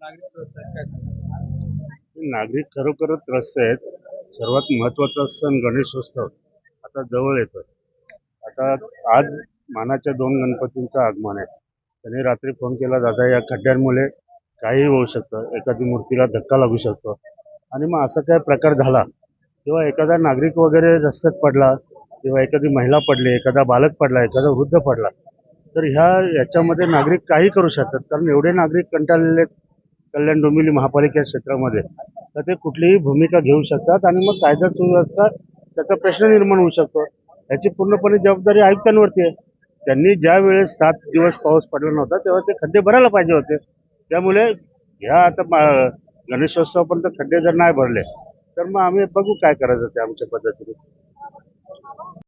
नागरिक नागरिक खरोखरच त्रस्त आहेत. सर्वात महत्त्वाचा सण गणेशोत्सव. आता जवळ येतो आता आज मानाच्या दोन गणपतींचं आगमन आहे. त्यांनी रात्री फोन केला दादा या खड्ड्यांमुळे काहीही होऊ शकतं. एखादी मूर्तीला धक्का लागू शकतो. आणि मग असा काय प्रकार झाला. किंवा एखादा नागरिक वगैरे रस्त्यात पडला किंवा एखादी महिला पडली एखादा बालक पडला एखादा वृद्ध पडला तर ह्या याच्यामध्ये नागरिक काही करू शकतात. कारण एवढे नागरिक कंटाळलेले आहेत कल्याण डोंबिवली महापालिका क्षेत्रामध्ये. तर ते कुठलीही भूमिका घेऊ शकतात आणि मग कायदा सुव्यवस्था त्याचा प्रश्न निर्माण होऊ शकतो. याची पूर्णपणे जबाबदारी आयुक्तांवरती आहे. त्यांनी ज्या वेळेस सात दिवस पाऊस पडला नव्हता तेव्हा ते खड्डे भरायला पाहिजे होते. त्यामुळे ह्या आता गणेशोत्सवापर्यंत खड्डे जर नाही भरले तर मग आम्ही बघू काय करायचं ते आमच्या पद्धतीने.